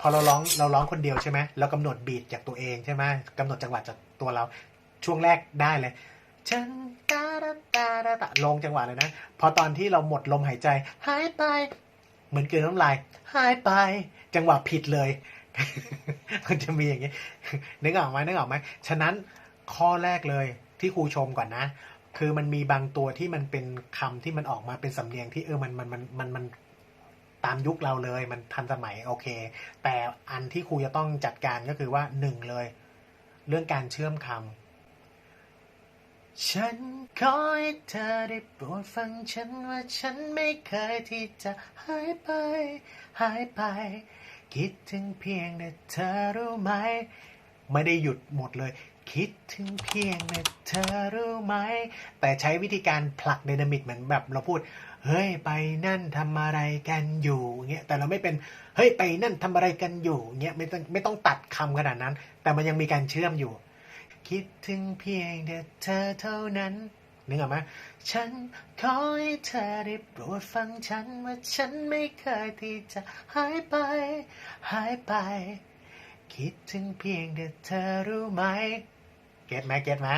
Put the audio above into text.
พอเราร้องเราร้องคนเดียวใช่ไหมเรากำหนดบีทจากตัวเองใช่ไหมกำหนดจังหวะจากตัวเราช่วงแรกได้เลยฉันตาตาตาตาตาลงจังหวะเลยนะ พอตอนที่เราหมดลมหายใจหายไป เหมือนเกลืนน้ำลายหายไป จังหวะผิดเลย มันจะมีอย่างนี้นึกออกไหมนึกออกไหมฉะนั้นข้อแรกเลยที่ครูชมก่อนนะ คือมันมีบางตัวที่มันเป็นคำที่มันออกมาเป็นสำเนียงที่เออมันมันมันมันมันามยุคเราเลย มันทันสมัยโอเค แต่อันที่ครูจะต้องจัดการก็คือว่าหนึ่งเลย เรื่องการเชื่อมคำฉันขอให้เธอได้โปรดฟังฉันว่าฉันไม่เคยที่จะหายไป หายไป คิดถึงเพียงแต่เธอรู้ไหม ไม่ได้หยุดหมดเลย คิดถึงเพียงแต่เธอรู้ไหม แต่ใช้วิธีการผลักไดนามิกเหมือนแบบเราพูด เฮ้ยไปนั่นทำอะไรกันอยู่เงี้ยแต่เราไม่เป็นเฮ้ยไปนั่นทำอะไรกันอยู่เงี้ยไม่ต้องไม่ต้องตัดคำขนาดนั้น แต่มันยังมีการเชื่อมอยู่ คิดถึงเพียงแต่เธอเท่านั้นนึกออกไหมฉันขอให้เธอได้โปรดฟังฉันว่าฉันไม่เคยที่จะหายไป หายไป คิดถึงเพียงแต่เธอรู้ไหม เก็ตไหมเก็ตไหม